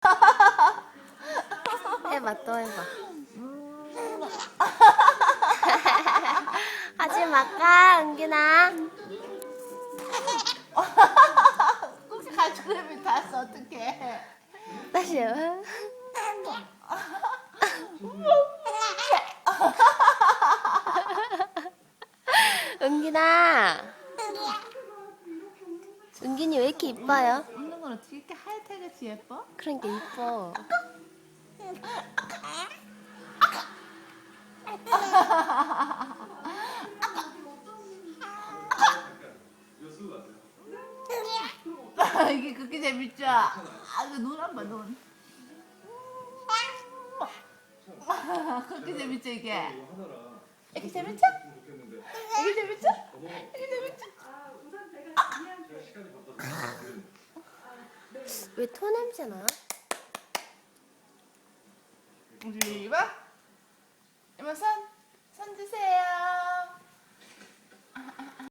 해봐 또 해봐. 하지 마까 은기나. 혹시 가죽레미 닿았어 어떡해 다시 해봐. 은기나. 은기니 왜 이렇게 이뻐요? 건 어떻게 이렇게 하얗게같이 예뻐? 그러니까 이뻐. 이게 그렇게 재밌죠? 아그눈 한번 눈 그렇게 재밌죠 이게? 이게 재밌죠? 이게 재밌죠? 왜 토 냄새 나? 우리 이봐 이봐 손, 손 주세요